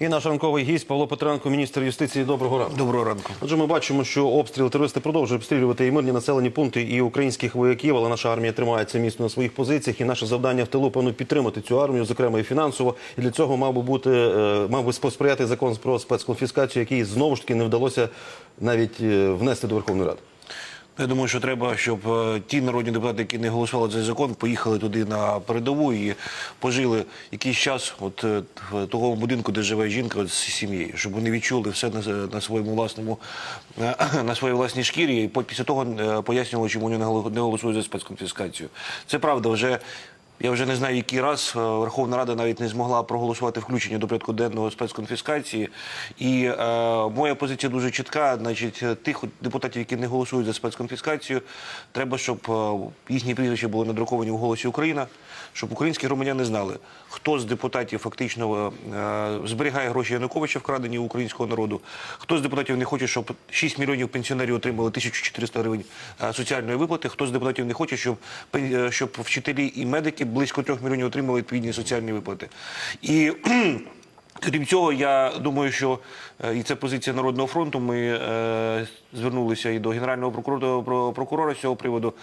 І наш ранковий гість Павло Петренко, міністр юстиції. Доброго ранку. Доброго ранку. Отже, ми бачимо, що обстріл терористи продовжують обстрілювати і мирні населені пункти, і українських вояків, але наша армія тримається міцно на своїх позиціях. І наше завдання в тилу певно підтримати цю армію, зокрема і фінансово. І для цього мав би бути е, мав би посприяти закон про спецконфіскацію, який знову ж таки не вдалося навіть е, внести до Верховної Ради. Я думаю, що треба, щоб е, ті народні депутати, які не голосували за цей закон, поїхали туди на передову і пожили якийсь час от е, в того будинку, де живе жінка от, з сім'єю, щоб вони відчули все на, на своєму власному е, на своїй власній шкірі, і після того пояснювали, чому вони не голосують за спецконфіскацію. Це правда, вже. Я вже не знаю, який раз е, Верховна Рада навіть не змогла проголосувати включення до порядку денного спецконфіскації. І е, моя позиція дуже чітка. Значить, е, тих депутатів, які не голосують за спецконфіскацію, треба, щоб е, їхні прізвища були надруковані в голосі Україна, щоб українські громадяни знали, хто з депутатів фактично е, зберігає гроші Януковича, вкрадені українського народу, хто з депутатів не хоче, щоб 6 мільйонів пенсіонерів отримали 1400 гривень соціальної виплати, хто з депутатів не хоче, щоб, щоб вчителі і медики близько трьох мільйонів отримали відповідні соціальні виплати. І Крім цього, я думаю, що е, і це позиція Народного фронту. Ми е, звернулися і до генерального прокурора, прокурора з цього приводу.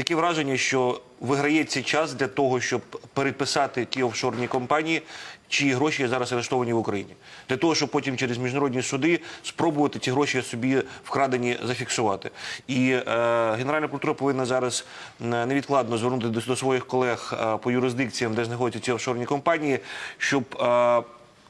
Таке враження, що виграється час для того, щоб переписати ті офшорні компанії, чиї гроші зараз арештовані в Україні, для того, щоб потім через міжнародні суди спробувати ці гроші собі вкрадені зафіксувати. І е, Генеральна прокуратура повинна зараз невідкладно звернути до, до своїх колег е, по юрисдикціям, де знаходяться ці офшорні компанії, щоб е,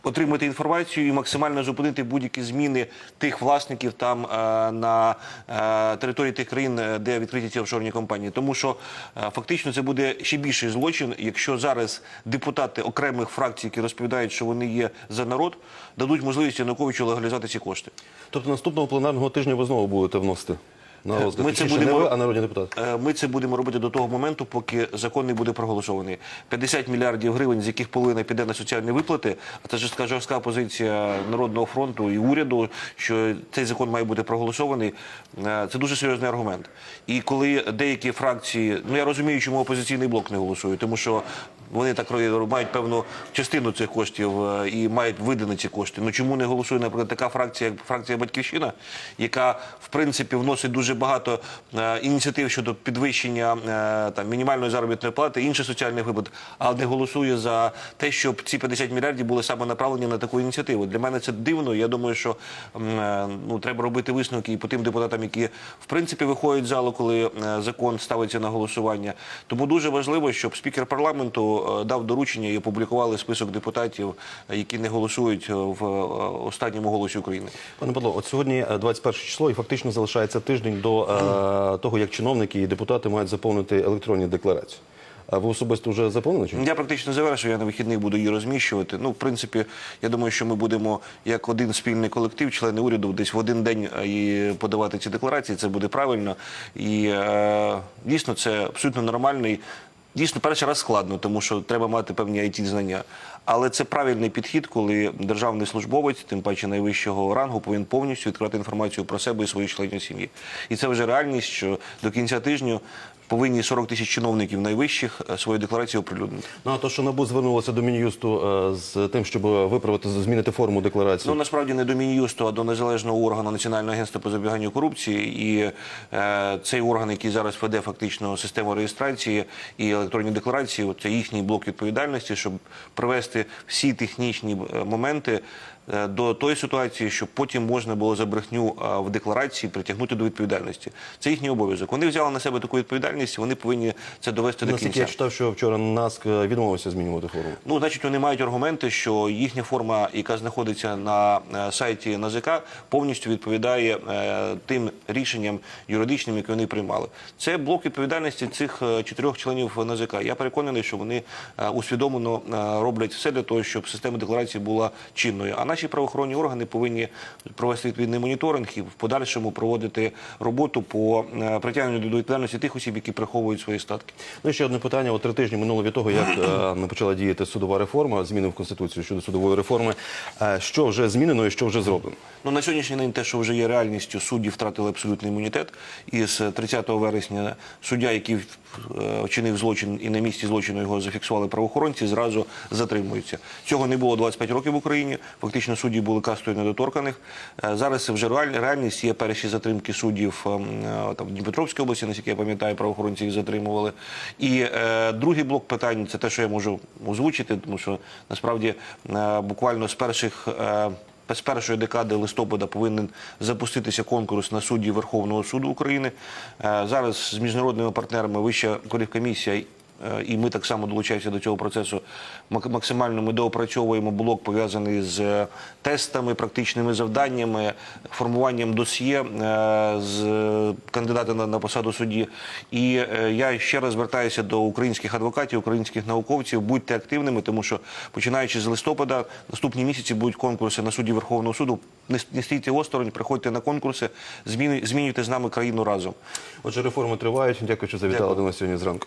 отримати інформацію і максимально зупинити будь-які зміни тих власників там е, на е, території тих країн, е, де відкриті ці офшорні компанії. Тому що фактично це буде ще більший злочин, якщо зараз депутати окремих фракцій, які розповідають, що вони є за народ, дадуть можливість Януковичу легалізувати ці кошти. Тобто наступного пленарного тижня ви знову будете вносити на розгляд. Ми це Точніше, будемо- не ви, а народні депутати. Е, Ми це будемо робити до того моменту, поки закон не буде проголосований. 50 мільярдів гривень, з яких половина піде на соціальні виплати. А це жорстка жорстка позиція народного фронту і уряду, що цей закон має бути проголосований. Е, Це дуже серйозний аргумент. І коли деякі фракції, ну я розумію, чому опозиційний блок не голосує, тому що вони так ро- мають певну частину цих коштів е, і мають видані ці кошти. Ну чому не голосує, наприклад, така фракція, як фракція Батьківщина, яка в принципі вносить дуже багато е, ініціатив щодо підвищення е, там мінімальної заробітної плати, інших соціальних виплат, але не голосує за те, щоб ці 50 мільярдів були саме направлені на таку ініціативу. Для мене це дивно. Я думаю, що е, ну треба робити висновки і по тим депутатам, які в принципі виходять з залу, коли закон ставиться на голосування. Тому дуже важливо, щоб спікер парламенту дав доручення і опублікували список депутатів, які не голосують в останньому голосі України. Пане Павло, от сьогодні е, 21 число і фактично залишається тиждень до е, того, як чиновники і депутати мають заповнити електронні декларації. А ви особисто вже заповнили чи? Я практично завершив, я на вихідних буду її розміщувати. Ну, в принципі, я думаю, що ми будемо як один спільний колектив, члени уряду, десь в один день е, і подавати ці декларації. Це буде правильно. І е, дійсно це абсолютно нормальний. Дійсно, перший раз складно, тому що треба мати певні it знання. Але це правильний підхід, коли державний службовець, тим паче найвищого рангу, повинен повністю відкривати інформацію про себе і своїх членів сім'ї. І це вже реальність, що до кінця тижня повинні 40 тисяч чиновників найвищих е, свою декларацію оприлюднити. Ну а то, що НАБУ звернулося до Мін'юсту е, з тим, щоб виправити, змінити форму декларації. Ну насправді не до Мін'юсту, а до незалежного органу Національного агентства по запобіганню корупції. І е, цей орган, який зараз веде фактично систему реєстрації і електронні декларації, це їхній блок відповідальності, щоб привести всі технічні е, моменти. е, До тої ситуації, щоб потім можна було за брехню е, в декларації притягнути до відповідальності. Це їхній обов'язок. Вони взяли на себе таку відповідальність, вони повинні це довести до кінця. я читав, що вчора НАСК відмовився змінювати форму. Ну, значить, вони мають аргументи, що їхня форма, яка знаходиться на сайті НАЗК, повністю відповідає тим рішенням юридичним, які вони приймали. Це блок відповідальності цих чотирьох членів НАЗК. Я переконаний, що вони усвідомлено роблять все для того, щоб система декларації була чинною. А наші правоохоронні органи повинні провести відповідний моніторинг і в подальшому проводити роботу по е, притягненню до відповідальності тих осіб, які приховують свої статки. Ну і ще одне питання. От три тижні минуло від того, як е, почала діяти судова реформа, зміни в конституцію щодо судової реформи. Е, що вже змінено і що вже зроблено? Ну на сьогоднішній день те, що вже є реальністю, судді втратили абсолютний імунітет. І з 30 вересня суддя, який е, вчинив злочин і на місці злочину його зафіксували правоохоронці, зразу затримують. Дотримуються. Цього не було 25 років в Україні. Фактично судді були кастою недоторканих. Е, Зараз вже реаль- реальність. Є перші затримки суддів ем, е, там в Дніпропетровській області, наскільки я пам'ятаю, правоохоронці їх затримували. І е, другий блок питань це те, що я можу озвучити, тому що насправді е, буквально з перших. Е, з першої декади листопада повинен запуститися конкурс на суддів Верховного суду України. Е, Зараз з міжнародними партнерами Вища кваліфкомісія е, і ми так само долучаємося до цього процесу. Максимально ми доопрацьовуємо блок пов'язаний з е, тестами, практичними завданнями, формуванням досьє е, з е, кандидата на, посаду судді. І е, я ще раз звертаюся до українських адвокатів, українських науковців. Будьте активними, тому що починаючи з листопада, наступні місяці будуть конкурси на судді Верховного суду. Не, стійте осторонь, приходьте на конкурси, змінюйте з нами країну разом. Отже, реформи тривають. Дякую, що завітали Дякую. до нас сьогодні зранку.